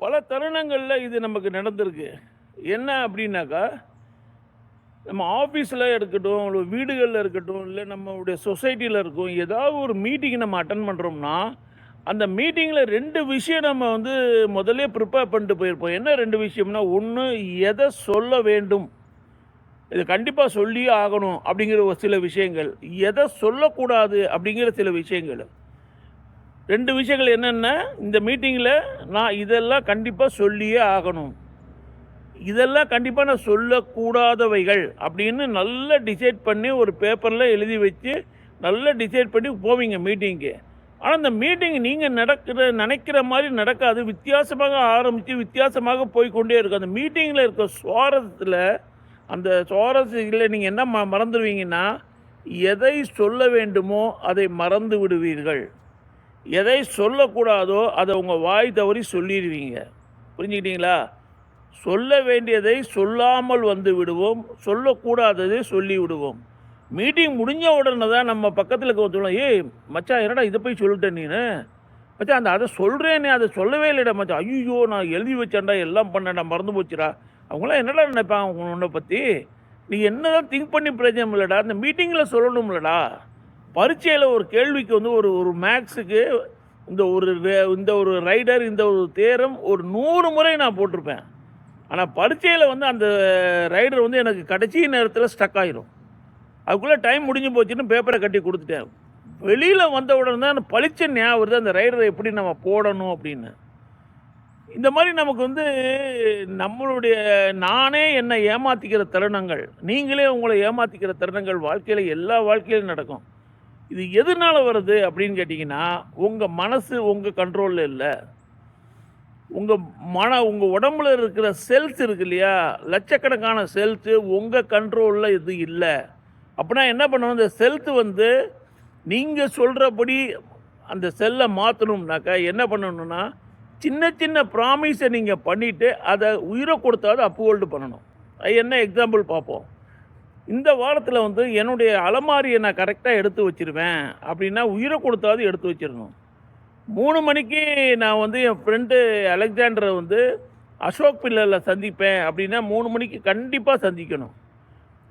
பல தருணங்களில் இது நமக்கு நடந்திருக்கு. என்ன அப்படின்னாக்கா நம்ம ஆஃபீஸில் இருக்கட்டும் இல்லை வீடுகளில் இருக்கட்டும் இல்லை நம்மளுடைய சொசைட்டியில் இருக்கும் ஏதாவது ஒரு மீட்டிங் நம்ம அட்டன் பண்ணுறோம்னா அந்த மீட்டிங்கில் ரெண்டு விஷயம் நம்ம வந்து முதல்ல ப்ரிப்பேர் பண்ணிட்டு போயிருப்போம். என்ன ரெண்டு விஷயம்னா ஒன்று எதை சொல்ல வேண்டும்? இது கண்டிப்பாக சொல்லியே ஆகணும் அப்படிங்கிற ஒரு சில விஷயங்கள். எதை சொல்லக்கூடாது அப்படிங்கிற சில விஷயங்கள். ரெண்டு விஷயங்கள் என்னென்ன? இந்த மீட்டிங்கில் நான் இதெல்லாம் கண்டிப்பாக சொல்லியே ஆகணும். இதெல்லாம் கண்டிப்பாக நான் சொல்லக்கூடாதவைகள் அப்படின்னு நல்லா டிசைட் பண்ணி ஒரு பேப்பரில் எழுதி வச்சு நல்லா டிசைட் பண்ணி போவீங்க மீட்டிங்க்கு ஆனால் அந்த மீட்டிங் நீங்கள் நடக்கிற நினைக்கிற மாதிரி நடக்காது. வித்தியாசமாக ஆரம்பித்து வித்தியாசமாக போய்க்கொண்டே இருக்கும். அந்த மீட்டிங்கில் இருக்க சுவாரஸ்யத்தில் அந்த சுவாரஸ்யத்தில் நீங்கள் என்ன ம மறந்துடுவீங்கன்னா எதை சொல்ல வேண்டுமோ அதை மறந்து விடுவீர்கள். எதை சொல்லக்கூடாதோ அதை உங்கள் வாய் தவறி சொல்லிடுவீங்க. புரிஞ்சுக்கிட்டீங்களா? சொல்ல வேண்டியதை சொல்லாமல் வந்து விடுவோம். சொல்லக்கூடாததை சொல்லி விடுவோம் மீட்டிங் முடிஞ்ச உடனே தான் நம்ம பக்கத்தில் இருக்க சொல்லுவோம் ஏய் மச்சான் என்னடா இதை போய் சொல்லிட்டேன் நீனு? மச்சா அந்த அதை சொல்கிறேனே அதை சொல்லவே இல்லைடா மச்சான். ஐயோ நான் எழுதி வச்சேன்டா எல்லாம் பண்ணேன்டா மறந்து போச்சுடா. அவங்களாம் என்னடா நினைப்பாங்க உன்னை பற்றி நீ என்ன தான் திங்க் பண்ணி பிரச்சனை இல்லைடா அந்த மீட்டிங்கில் சொல்லணும்லடா. பரீட்சையில் ஒரு கேள்விக்கு வந்து ஒரு ஒரு மேக்ஸுக்கு இந்த ஒரு இந்த ஒரு ரைடர் இந்த ஒரு தேரம் ஒரு நூறு முறை நான் போட்டிருப்பேன். ஆனால் பரீட்சையில் வந்து அந்த ரைடர் வந்து எனக்கு கடைசி நேரத்தில் ஸ்டக் ஆயிரும். அதுக்குள்ளே டைம் முடிஞ்சு போச்சுன்னு பேப்பரை கட்டி கொடுத்துட்டேன். வெளியில் வந்த உடனே தான் பளிச்ச ஞாபகம் வருது அந்த ரைடரை எப்படி நம்ம போடணும் அப்படின்னு. இந்த மாதிரி நமக்கு வந்து நம்மளுடைய நானே என்னை ஏமாற்றிக்கிற தருணங்கள் நீங்களே உங்களை ஏமாற்றிக்கிற தருணங்கள் வாழ்க்கையில் எல்லா வாழ்க்கையிலும் நடக்கும். இது எதனால் வருது அப்படின்னு கேட்டிங்கன்னா உங்கள் மனசு உங்கள் கண்ட்ரோலில் இல்லை. உங்கள் மன உங்கள் உடம்புல இருக்கிற செல்ஸ் இருக்கு இல்லையா? லட்சக்கணக்கான செல்ஸு உங்கள் கண்ட்ரோலில் இது இல்லை. அப்படின்னா என்ன பண்ணணும் இந்த செல்த்து வந்து நீங்கள் சொல்கிறபடி அந்த செல்லை மாற்றணும்னாக்கா என்ன பண்ணணும்னா சின்ன சின்ன ப்ராமிஸை நீங்கள் பண்ணிவிட்டு அதை உயிரை கொடுத்தாவது அப்ஹோல்டு பண்ணணும். அது என்ன எக்ஸாம்பிள் பார்ப்போம். இந்த வாரத்தில் வந்து என்னுடைய அலமாரியை நான் கரெக்டாக எடுத்து வச்சிருவேன். அப்படின்னா உயிரை கொடுத்தாவது எடுத்து வச்சிடணும். மூணு மணிக்கு நான் வந்து என் ஃப்ரெண்டு அலெக்சாண்டரை வந்து அசோக் பில்லரில் சந்திப்பேன். அப்படின்னா மூணு மணிக்கு கண்டிப்பாக சந்திக்கணும்.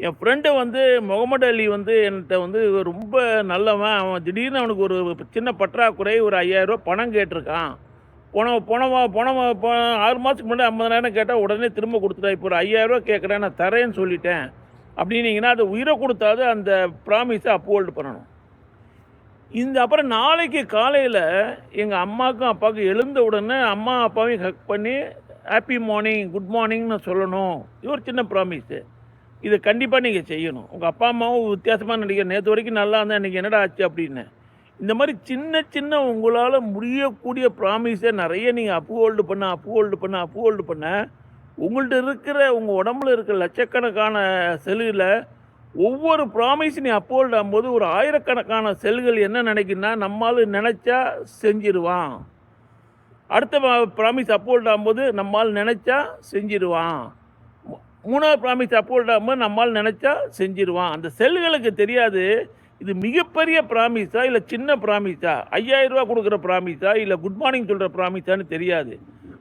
என் ஃப்ரெண்டு வந்து முகமது அலி வந்து என்கிட்ட வந்து ரொம்ப நல்லவன். அவன் திடீர்னு அவனுக்கு ஒரு சின்ன பற்றாக்குறை ஒரு ஐயாயிரரூவா பணம் கேட்டிருக்கான். போன போனவா போனவா போ ஆறு மாதத்துக்கு முன்னாடி ஐம்பதாயிரம் கேட்டால் உடனே திரும்ப கொடுத்துட்டா. இப்போ ஒரு ஐயாயிரரூவா கேட்குறேன் நான் தரேன்னு சொல்லிட்டேன். அப்படின்னீங்கன்னா அது உயிரை கொடுத்தாது அந்த ப்ராமிஸை அப்போல்டு பண்ணணும். இந்த அப்புறம் நாளைக்கு காலையில் எங்கள் அம்மாவுக்கும் அப்பாவுக்கும் எழுந்த உடனே அம்மா அப்பாவையும் ஹக் பண்ணி ஹாப்பி மார்னிங் குட் மார்னிங்னு சொல்லணும். இது ஒரு சின்ன ப்ராமிஸு இதை கண்டிப்பாக நீங்கள் செய்யணும். உங்கள் அப்பா அம்மாவும் வித்தியாசமாக நினைக்கிறேன் நேற்று வரைக்கும் நல்லா இருந்தால் இன்றைக்கி என்னடா ஆச்சு அப்படின்னு. இந்த மாதிரி சின்ன சின்ன உங்களால் முடியக்கூடிய ப்ராமிஸை நிறைய நீங்கள் அப்ஹோல்டு பண்ண அப்ஹோல்டு பண்ண அப்ஹோல்டு பண்ண உங்கள்கிட்ட இருக்கிற உங்கள் உடம்புல இருக்கிற லட்சக்கணக்கான செல்லில் ஒவ்வொரு ப்ராமிஸ் நீ அப்போல்ட் ஆகும்போது ஒரு ஆயிரக்கணக்கான செல்கள் என்ன நினைக்குன்னா நம்மால் நினச்சா செஞ்சிருவான். அடுத்த ப்ராமிஸ் அப்போல்ட் ஆகும்போது நம்மால் நினச்சா செஞ்சிருவான். மூணாவது ப்ராமிஸ் அப்போல்ட் நம்மால் நினச்சா செஞ்சிருவான். அந்த செல்களுக்கு தெரியாது இது மிகப்பெரிய ப்ராமிஸா இல்லை சின்ன ப்ராமிஸா ஐயாயிரம் ரூபா கொடுக்குற ப்ராமிஸா இல்லை குட் மார்னிங் சொல்கிற ப்ராமிஸான்னு தெரியாது.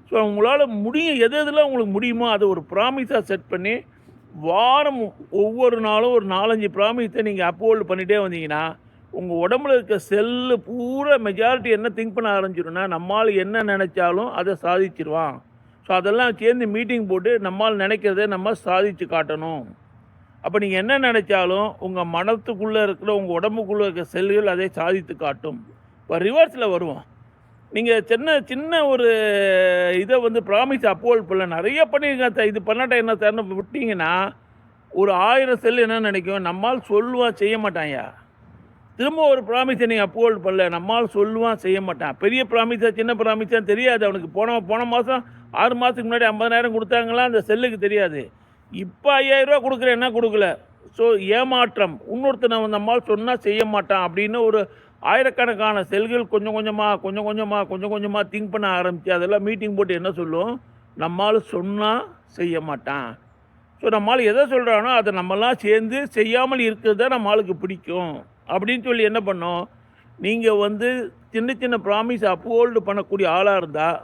ஸோ உங்களால் முடியும் எது எதில் உங்களுக்கு முடியுமோ அதை ஒரு ப்ராமிஸாக செட் பண்ணி வாரம் ஒவ்வொரு நாளும் ஒரு நாலஞ்சு ப்ராமிஸை நீங்கள் அப்ஹோல்டு பண்ணிகிட்டே வந்தீங்கன்னா உங்கள் உடம்புல இருக்க செல்லு பூரா மெஜாரிட்டி என்ன திங்க் பண்ண ஆரம்பிச்சிடும்னா நம்மால் என்ன நினச்சாலும் அதை சாதிச்சிருவான். ஸோ அதெல்லாம் சேர்ந்து மீட்டிங் போட்டு நம்மால் நினைக்கிறத நம்ம சாதிச்சு காட்டணும். அப்போ நீங்கள் என்ன நினச்சாலும் உங்கள் மனத்துக்குள்ளே இருக்கிற உங்கள் உடம்புக்குள்ளே இருக்கிற செல்கள் அதை சாதித்து காட்டும். இப்போ ரிவர்ஸில் வருவோம். நீங்கள் சின்ன சின்ன ஒரு இதை வந்து ப்ராமிஸ் அப்போல் பண்ணல. நிறைய பண்ணியிருக்கேன் இது பண்ணாட்டா என்ன தரணும் விட்டிங்கன்னா ஒரு ஆயிரம் செல் என்ன நினைக்கும்? நம்மால் சொல்லுவான் செய்ய மாட்டாயா திரும்ப ஒரு ப்ராமிஸை நீங்கள் அப்போல்டு பண்ணல. நம்மால் சொல்லுவான் செய்ய மாட்டான். பெரிய ப்ராமிஸா சின்ன ப்ராமிஸான்னு தெரியாது. அவனுக்கு போன போன மாதம் ஆறு மாதத்துக்கு முன்னாடி ஐம்பதாயிரம் கொடுத்தாங்களா? அந்த செல்லுக்கு தெரியாது. இப்போ ஐயாயிரரூவா கொடுக்குறேன். என்ன கொடுக்கல? ஸோ ஏமாற்றம். இன்னொருத்தனை நம்மால் சொன்னால் செய்ய மாட்டான் அப்படின்னு ஒரு ஆயிரக்கணக்கான செல்கள் கொஞ்சம் கொஞ்சமாக கொஞ்சம் கொஞ்சமாக கொஞ்சம் கொஞ்சமாக திங்க் பண்ண ஆரம்பித்து அதெல்லாம் மீட்டிங் போட்டு என்ன சொல்லும்? நம்மால் சொன்னால் செய்ய மாட்டான். ஸோ நம்மால் எதை சொல்கிறானோ அதை நம்மளாம் சேர்ந்து செய்யாமல் இருக்கிறது தான் நம்ம ஆளுக்கு பிடிக்கும். அப்படின்னு சொல்லி என்ன பண்ணோம்? நீங்கள் வந்து சின்ன சின்ன ப்ராமிஸ் அப்ஹோல்டு பண்ணக்கூடிய ஆளாக இருந்தால்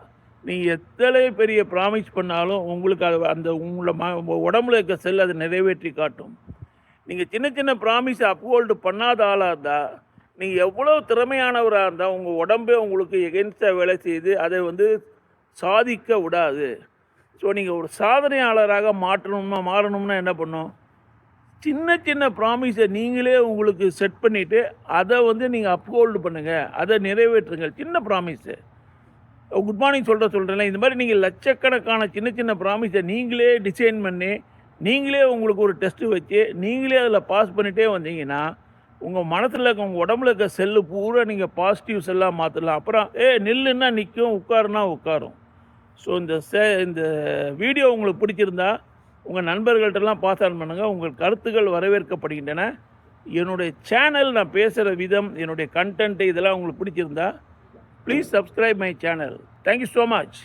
நீங்கள் எத்தனை பெரிய ப்ராமிஸ் பண்ணாலும் உங்களுக்கு அது அந்த உங்களை ம உடம்புல இருக்க செல் அதை நிறைவேற்றி காட்டும். நீங்கள் சின்ன சின்ன ப்ராமிஸை அப்ஹோல்டு பண்ணாத ஆளாக இருந்தால் நீங்கள் எவ்வளோ திறமையானவராக இருந்தால் உங்கள் உடம்பே உங்களுக்கு எகென்ஸ்டாக வேலை செய்து அதை வந்து சாதிக்க விடாது. ஸோ நீங்கள் ஒரு சாதனையாளராக மாற்றணும்னா மாறணும்னா என்ன பண்ணும் சின்ன சின்ன ப்ராமிஸை நீங்களே உங்களுக்கு செட் பண்ணிவிட்டு அதை வந்து நீங்கள் அப்ஹோல்டு பண்ணுங்கள் அதை நிறைவேற்றுங்க. சின்ன ப்ராமிஸு குட் மார்னிங் சொல்கிற சொல்கிறேன் இந்த மாதிரி நீங்கள் லட்சக்கணக்கான சின்ன சின்ன ப்ராமிஸை நீங்களே டிசைன் பண்ணி நீங்களே உங்களுக்கு ஒரு டெஸ்ட்டு வச்சு நீங்களே அதில் பாஸ் பண்ணிகிட்டே வந்தீங்கன்னா உங்கள் மனசில் இருக்க உங்கள் உடம்புல இருக்க செல்லு பூரா நீங்கள் பாசிட்டிவ் செல்லாக மாற்றலாம் அப்புறம் ஏ நில்லுன்னா நிற்கும் உட்காருனா உட்காரும். ஸோ இந்த சே இந்த வீடியோ உங்களுக்கு பிடிச்சிருந்தா உங்கள் நண்பர்கள்ட்டெல்லாம் பாஸ் ஆன் பண்ணுங்கள் உங்கள் கருத்துக்கள் வரவேற்கப்படுகின்றன. என்னுடைய சேனல் நான் பேசுகிற விதம் என்னுடைய கண்டென்ட்டு இதெல்லாம் உங்களுக்கு பிடிச்சிருந்தா please subscribe my channel thank you so much